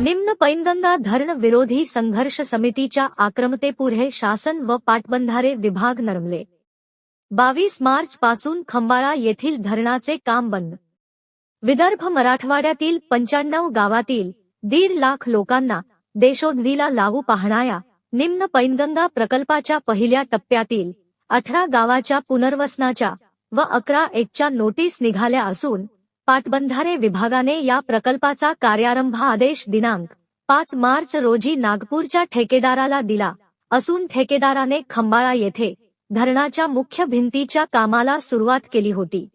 निम्न पैनगंगा धरण विरोधी संघर्ष समितीच्या आक्रमतेपुढे शासन व पाटबंधारे विभाग नरमले. बावीस मार्च पासून खंबाळा येथील धरणाचे काम बंद. विदर्भ मराठवाड्यातील पंच्याण्णव गावातील दीड लाख लोकांना देशोधडीला लागू पाहणाऱ्या निम्न पैनगंगा प्रकल्पाच्या पहिल्या टप्प्यातील अठरा गावाच्या पुनर्वसनाच्या व अकरा एकच्या नोटीस निघाल्या असून पाटबंधारे विभागाने या प्रकल्पाचा कार्यारंभ आदेश दिनांक पाच मार्च रोजी नागपूरच्या ठेकेदाराला दिला. असून ठेकेदाराने खंबाळा येथे धरणाच्या मुख्य भिंतीच्या कामाला सुरुवात केली होती.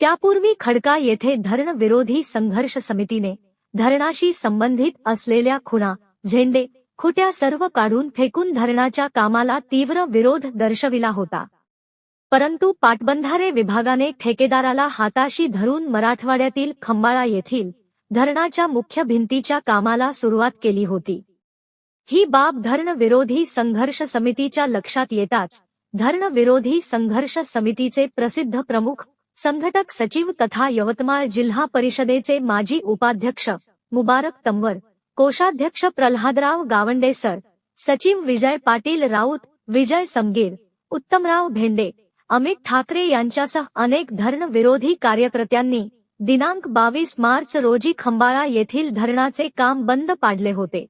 त्यापूर्वी खडका येथे धरण विरोधी संघर्ष समितीने धरणाशी संबंधित असलेल्या खुणा झेंडे खुट्या सर्व काढून फेकून धरणाच्या कामाला तीव्र विरोध दर्शविला होता. परंतु पाटबंधारे विभागाने ठेकेदाराला हाताशी धरून मराठवाड्यातील खंबाळा येथील धरणाच्या मुख्य भिंतीच्या कामाला सुरुवात केली होती. ही बाब धरण विरोधी संघर्ष समितीच्या लक्षात येताच धरण विरोधी संघर्ष समितीचे प्रसिद्ध प्रमुख संघटक सचिव तथा यवतमाळ जिल्हा परिषदेचे माजी उपाध्यक्ष मुबारक तंवर कोषाध्यक्ष प्रल्हादराव गावंडे सर सचिव विजय पाटील राऊत विजय समगीर उत्तमराव भेंडे अमित ठाकरे यांच्यासह अनेक धरण विरोधी कार्यकर्त्यांनी दिनांक बावीस मार्च रोजी खंबाळा येथील धरणाचे काम बंद पाडले होते.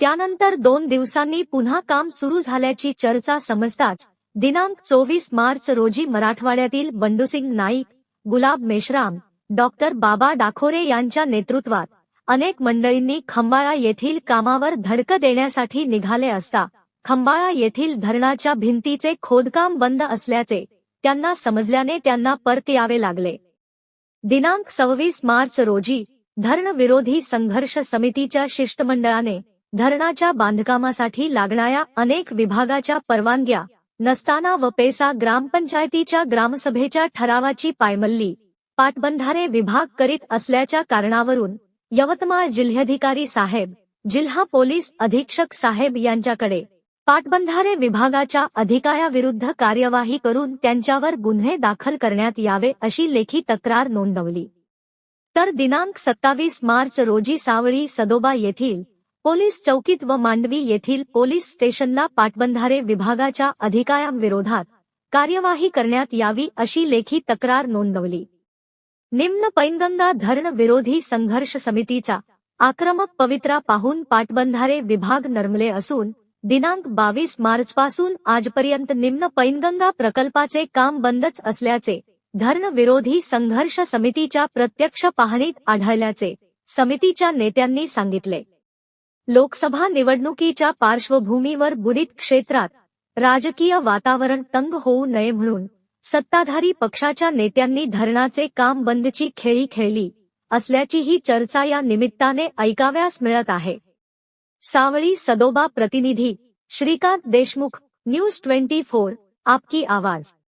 त्यानंतर दोन दिवसांनी पुन्हा काम सुरू झाल्याची चर्चा समजताच दिनांक चोवीस मार्च रोजी मराठवाड्यातील बंडूसिंग नाईक गुलाब मेश्राम डॉक्टर बाबा डाखोरे यांच्या नेतृत्वात अनेक मंडळींनी खंबाळा येथील कामावर धडक देण्यासाठी निघाले असता खंबाळा येथील धरणाच्या भिंतीचे खोदकाम बंद असल्याचे त्यांना समजल्याने त्यांना परत यावे लागले. दिनांक सव्वीस मार्च रोजी धरण विरोधी संघर्ष समितीच्या शिष्टमंडळाने धरणाच्या बांधकामासाठी लागणाऱ्या अनेक विभागाच्या परवानग्या नसताना व पेसा ग्रामपंचायतीच्या ग्रामसभेच्या ठरावाची पायमल्ली पाटबंधारे विभाग करीत असल्याच्या कारणावरून यवतमाळ जिल्हाधिकारी साहेब जिल्हा पोलीस अधीक्षक साहेब यांच्याकडे पाटबंधारे विभागाच्या अधिकाऱ्याविरुद्ध कार्यवाही करून त्यांच्यावर गुन्हे दाखल करण्यात यावे अशी लेखी तक्रार नोंदवली. तर दिनांक सत्तावीस मार्च रोजी सावळी सदोबा येथील पोलीस चौकीत व मांडवी येथील पोलीस स्टेशनला पाटबंधारे विभागाच्या अधिकाऱ्यांविरोधात कार्यवाही करण्यात यावी अशी लेखी तक्रार नोंदवली. निम्न पैनगंगा धरण विरोधी संघर्ष समितीचा आक्रमक पवित्रा पाहून पाटबंधारे विभाग नरमले असून दिनांक बावीस मार्चपासून आजपर्यंत निम्न पैनगंगा प्रकल्पाचे काम बंदच असल्याचे धरण विरोधी संघर्ष समितीच्या प्रत्यक्ष पाहणीत आढळल्याचे समितीच्या नेत्यांनी सांगितले. लोकसभा निवडणुकीच्या पार्श्वभूमीवर बुडीत क्षेत्रात राजकीय वातावरण तंग होऊ नये म्हणून सत्ताधारी पक्षाच्या नेत्यांनी धरणाचे काम बंदची खेळी खेळली असल्याचीही चर्चा या निमित्ताने ऐकाव्यास मिळत आहे. सावळी सदोबा प्रतिनिधी Shrikant Deshmukh news twenty four आपकी आवाज.